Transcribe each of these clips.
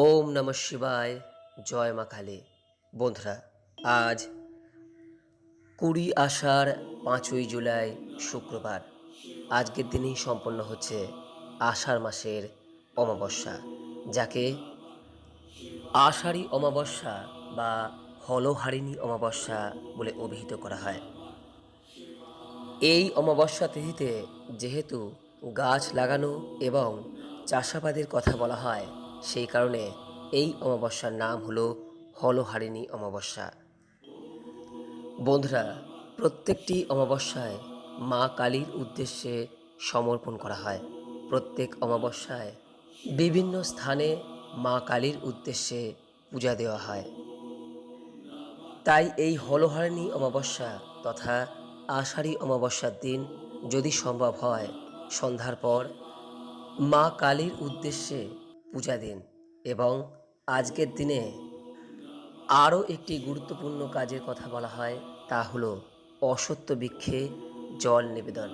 ওম নমঃ শিবায়। জয় মা কালী। বন্ধুরা, আজ কুড়ি আষাঢ় পাঁচই জুলাই শুক্রবার। আজকের দিনেই সম্পন্ন হচ্ছে আষাঢ় মাসের অমাবস্যা, যাকে আষাঢ়ী অমাবস্যা বা হলহারিণী অমাবস্যা বলে অভিহিত করা হয়। এই অমাবস্যা তিথিতে যেহেতু গাছ লাগানো এবং চাষাবাদের কথা বলা হয় সেই কারণে এই অমাবস্যার নাম হলো হলহারিণী অমাবস্যা। বন্ধুরা, প্রত্যেকটি অমাবস্যায় মা কালীর উদ্দেশ্যে সমর্পণ করা হয়। প্রত্যেক অমাবস্যায় বিভিন্ন স্থানে মা কালীর উদ্দেশ্যে পূজা দেওয়া হয়। তাই এই হলহারিণী অমাবস্যা তথা আষাঢ়ী অমাবস্যার দিন যদি সম্ভব হয়, সন্ধ্যার পর মা কালীর উদ্দেশ্যে পূজা দিন এবং আজকের দিনে আরও একটি গুরুত্বপূর্ণ কাজের কথা বলা হয়, তা হলো অসত্য বৃক্ষে জল নিবেদন।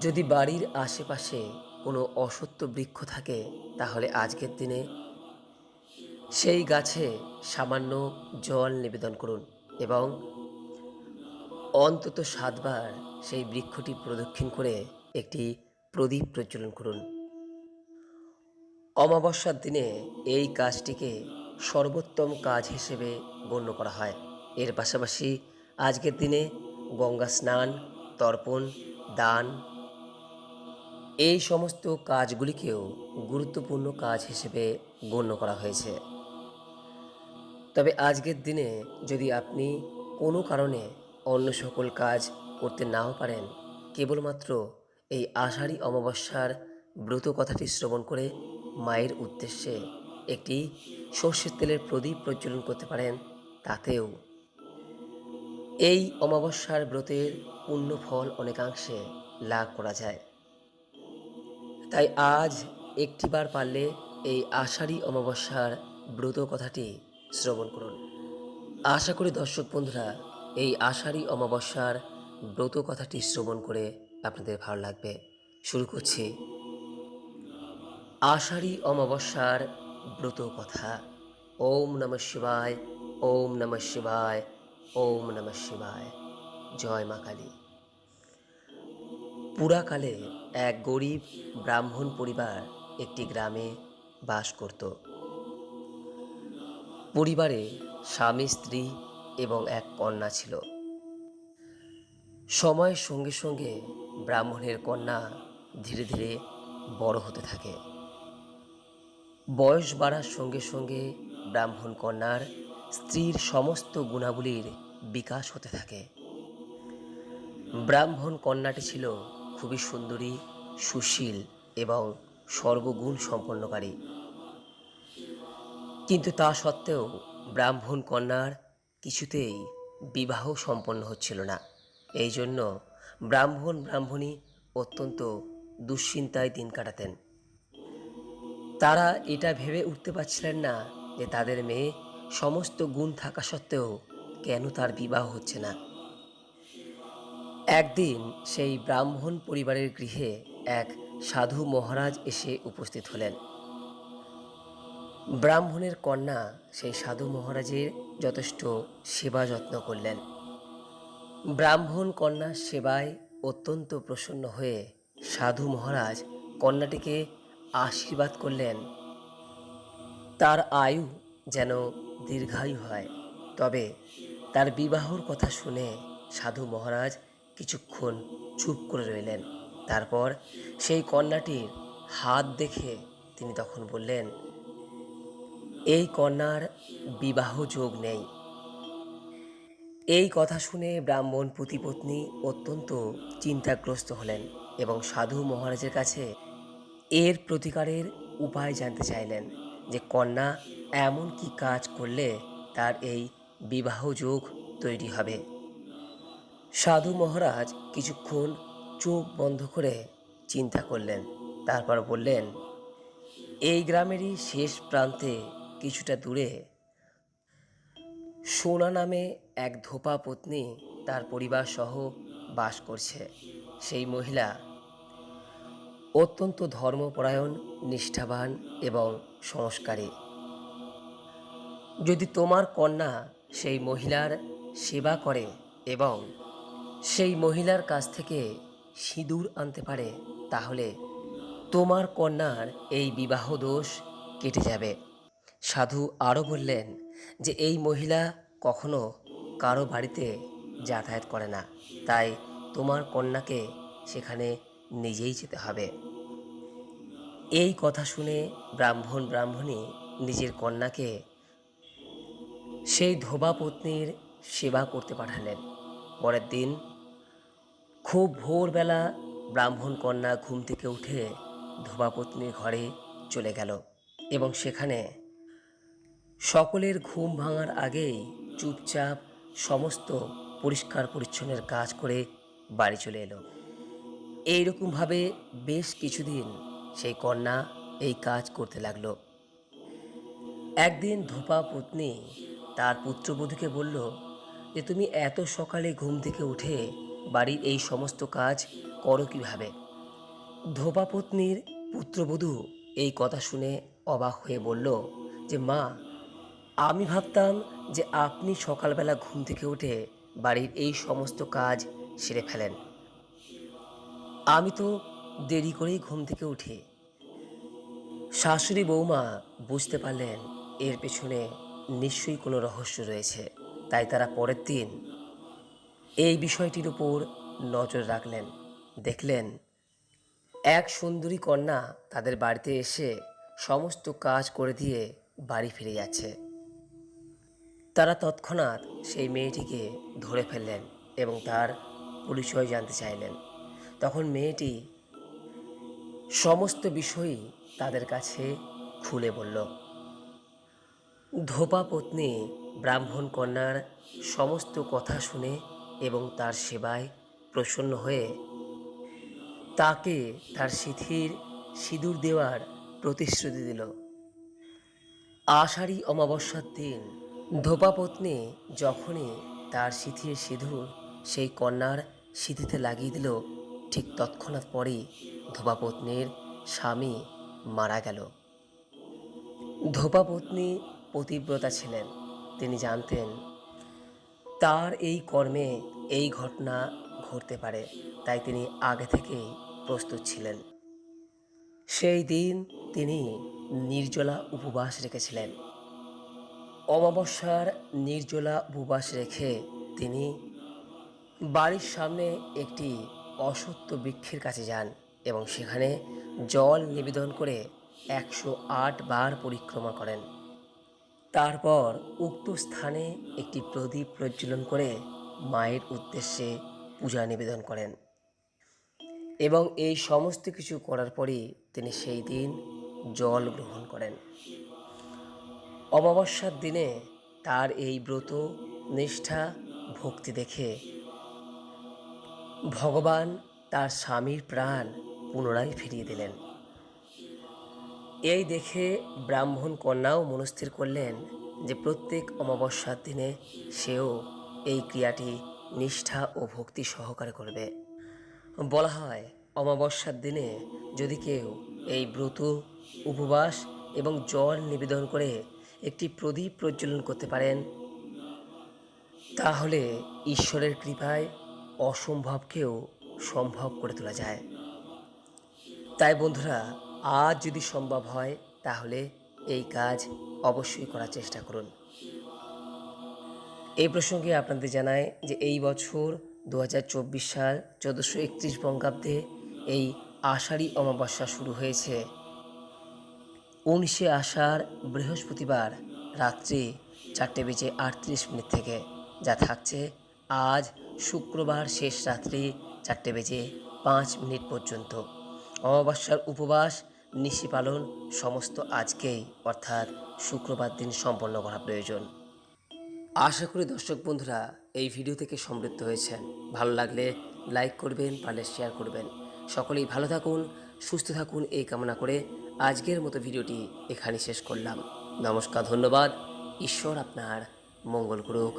যদি বাড়ির আশেপাশে কোনো অসত্য বৃক্ষ থাকে, তাহলে আজকের দিনে সেই গাছে সামান্য জল নিবেদন করুন এবং অন্তত সাতবার সেই বৃক্ষটি প্রদক্ষিণ করে একটি প্রদীপ প্রজ্বলন করুন। অমাবস্যার দিনে এই কাজটিকে সর্বোত্তম কাজ হিসেবে গণ্য করা হয়। এর পাশাপাশি আজকের দিনে গঙ্গা স্নান, তর্পণ, দান এই সমস্ত কাজগুলিকেও গুরুত্বপূর্ণ কাজ হিসেবে গণ্য করা হয়েছে। তবে আজকের দিনে যদি আপনি কোনো কারণে অন্য সকল কাজ করতে নাও পারেন, কেবলমাত্র এই আষাঢ়ী অমাবস্যার ব্রত কথাটি শ্রবণ করে মায়ের উদ্দেশ্যে একটি সর্ষের তেলের প্রদীপ প্রজ্বলন করতে পারেন, তাতেও। এই অমাবস্যার ব্রতের পূর্ণ ফল অনেকাংশে লাভ করা যায়। তাই আজ একটিবার পারলে এই আষাঢ়ী অমাবস্যার ব্রত কথাটি শ্রবণ করুন। আশা করি দর্শক বন্ধুরা, এই আষাঢ়ী অমাবস্যার ব্রত কথাটি শ্রবণ করে আপনাদের ভালো লাগবে। শুরু করছি আষাঢ়ী অমাবস্যার ব্রত কথা। ওম নমঃ শিবায়, ওম নমঃ শিবায়, ওম নমঃ শিবায়। জয় মা কালী। পুরাকালে এক গরিব ব্রাহ্মণ পরিবার একটি গ্রামে বাস করত। পরিবারে স্বামী, স্ত্রী এবং এক কন্যা ছিল। সময়ের সঙ্গে সঙ্গে ব্রাহ্মণের কন্যা ধীরে ধীরে বড় হতে থাকে। বয়স বাড়ার সঙ্গে সঙ্গে ব্রাহ্মণ কন্যার স্ত্রীর সমস্ত গুণাবলীর বিকাশ হতে থাকে। ব্রাহ্মণ কন্যাটি ছিল খুবই সুন্দরী, সুশীল এবং সর্বগুণ সম্পন্নকারী কিন্তু তা সত্ত্বেও ব্রাহ্মণ কন্যার কিছুতেই বিবাহ সম্পন্ন হচ্ছিল না। এই জন্য ব্রাহ্মণ ব্রাহ্মণী অত্যন্ত দুশ্চিন্তায় দিন কাটাতেন। তারা এটা ভেবে উঠতে পারছিলেন না যে তাদের মেয়ে সমস্ত গুণ থাকা সত্ত্বেও কেন তার বিবাহ হচ্ছে না। একদিন সেই ব্রাহ্মণ পরিবারের গৃহে এক সাধু মহারাজ এসে উপস্থিত হলেন। ব্রাহ্মণের কন্যা সেই সাধু মহারাজের যথেষ্ট সেবা যত্ন করলেন। ব্রাহ্মণ কন্যার সেবায় অত্যন্ত প্রসন্ন হয়ে সাধু মহারাজ কন্যাটিকে আশীর্বাদ করলেন। তার আয়ু যেন দীর্ঘায়ু হয়। তবে তার বিবাহর কথা শুনে সাধু মহারাজ কিছুক্ষণ চুপ করে রইলেন। তারপর সেই কন্যাটির হাত দেখে তিনি তখন বললেন, এই কন্যার বিবাহ যোগ নেই। এই কথা শুনে ব্রাহ্মণ পুতিপত্নী অত্যন্ত চিন্তাগ্রস্ত হলেন এবং সাধু মহারাজের কাছে এর প্রতিকারের উপায় জানতে চাইলেন যে কন্যা এমন কি কাজ করলে তার এই বিবাহ যোগ তৈরি হবে। সাধু মহারাজ কিছুক্ষণ চোখ বন্ধ করে চিন্তা করলেন, তারপর বললেন, এই গ্রামেরই শেষ প্রান্তে কিছুটা দূরে সোনা নামে এক ধোপা পত্নী তার পরিবার সহ বাস করছে। সেই মহিলা অত্যন্ত ধর্মপরায়ণ, নিষ্ঠাবান এবং সংস্কারী। যদি তোমার কন্যা সেই মহিলার সেবা করে এবং সেই মহিলার কাছ থেকে সিঁদুর আনতে পারে, তাহলে তোমার কন্যার এই বিবাহ দোষ কেটে যাবে। সাধু আরও বললেন যে, এই মহিলা কখনো কারও বাড়িতে যাতায়াত করে না, তাই তোমার কন্যাকে সেখানে নিজেই যেতে হবে। এই কথা শুনে ব্রাহ্মণ ব্রাহ্মণী নিজের কন্যাকে সেই ধোবা পত্নীর সেবা করতে পাঠালেন। পরের দিন খুব ভোরবেলা ব্রাহ্মণ কন্যা ঘুম থেকে উঠে ধোবা পত্নীর ঘরে চলে গেল এবং সেখানে সকলের ঘুম ভাঙার আগেই চুপচাপ সমস্ত পরিষ্কার পরিচ্ছন্নের কাজ করে বাড়ি চলে এলো। এইরকমভাবে বেশ কিছুদিন সেই কন্যা এই কাজ করতে লাগল। একদিন ধোপা পত্নী তার পুত্রবধূকে বলল যে, তুমি এত সকালে ঘুম থেকে উঠে বাড়ির এই সমস্ত কাজ করো কীভাবে? ধোপা পত্নীর পুত্রবধূ এই কথা শুনে অবাক হয়ে বলল যে, মা, আমি ভাবতাম যে আপনি সকালবেলা ঘুম থেকে উঠে বাড়ির এই সমস্ত কাজ সেরে ফেলেন। আমি তো দেরি করেই ঘুম থেকে উঠি। শাশুড়ি বৌমা বুঝতে পারলেন এর পেছনে নিশ্চয়ই কোনো রহস্য রয়েছে। তাই তারা পরের দিন এই বিষয়টির উপর নজর রাখলেন। দেখলেন, এক সুন্দরী কন্যা তাদের বাড়িতে এসে সমস্ত কাজ করে দিয়ে বাড়ি ফিরে যাচ্ছে। তারা তৎক্ষণাৎ সেই মেয়েটিকে ধরে ফেললেন এবং তার পরিচয় জানতে চাইলেন। তখন মেয়েটি সমস্ত বিষয়ই তাদের কাছে খুলে বলল, ধোপা পত্নী ব্রাহ্মণ কন্যার সমস্ত কথা শুনে এবং তার সেবায় প্রসন্ন হয়ে তাকে তার সিথির সিঁদুর দেওয়ার প্রতিশ্রুতি দিল। আষাঢ়ী অমাবস্যার দিন ধোপাপত্নী যখনই তার সিথির সিঁদুর সেই কন্যার সিঁথিতে লাগিয়ে দিল, ঠিক তৎক্ষণাৎ পরেই ধোপাপত্নীর স্বামী মারা গেল। ধোপাপত্নী পতিব্রতা ছিলেন। তিনি জানতেন, তার এই কর্মে এই ঘটনা ঘটতে পারে, তাই তিনি আগে থেকেই প্রস্তুত ছিলেন। সেই দিন তিনি নির্জলা উপবাস রেখেছিলেন। অমাবস্যার নির্জলা উপবাস রেখে তিনি বাড়ির সামনে একটি অসত্য বৃক্ষের কাছে যান এবং সেখানে জল নিবেদন করে একশো আট বার পরিক্রমা করেন। তারপর উক্ত স্থানে একটি প্রদীপ প্রজ্বলন করে মায়ের উদ্দেশ্যে পূজা নিবেদন করেন এবং এই সমস্ত কিছু করার পরই তিনি সেই দিন জল গ্রহণ করেন। অমাবস্যার দিনে তার এই ব্রত, নিষ্ঠা, ভক্তি দেখে ভগবান তার স্বামীর প্রাণ পুনরায় ফিরিয়ে দিলেন। এই দেখে ব্রাহ্মণ কন্যাও মনস্থির করলেন যে প্রত্যেক অমাবস্যার দিনে সেও এই ক্রিয়াটি নিষ্ঠা ও ভক্তি সহকারে করবে। বলা হয়, অমাবস্যার দিনে যদি কেউ এই ব্রত, উপবাস এবং জল নিবেদন করে একটি প্রদীপ প্রজ্বলন করতে পারেন, তাহলে ঈশ্বরের কৃপায় অসম্ভবকেও সম্ভব করে তোলা যায়। তাই বন্ধুরা, আজ যদি সম্ভব হয়, তাহলে এই কাজ অবশ্যই করার চেষ্টা করুন। এই প্রসঙ্গে আপনাদের জানায় যে এই বছর দু হাজার চব্বিশ সাল চোদ্দোশো একত্রিশ বঙ্গাব্দে এই আষাঢ়ী অমাবস্যা শুরু হয়েছে। উনিশে আষাঢ় বৃহস্পতিবার রাত্রি চারটে বেজে আটত্রিশ মিনিট থেকে যা থাকছে আজ শুক্রবার শেষ রাত্রি চারটে বেজে পাঁচ মিনিট পর্যন্ত। অমাবস্যার উপবাস, নিশি পালন, সমস্ত আজকেই, অর্থাৎ শুক্রবার দিন সম্পন্ন করা প্রয়োজন। আশা করি দর্শক বন্ধুরা, এই ভিডিও থেকে সমৃদ্ধ হয়েছেন। ভালো লাগলে লাইক করবেন, পারলে শেয়ার করবেন। সকলেই ভালো থাকুন, সুস্থ থাকুন, এই কামনা করে আজকের মতো ভিডিওটি এখানে শেষ করলাম। নমস্কার, ধন্যবাদ। ঈশ্বর আপনার মঙ্গল করুক।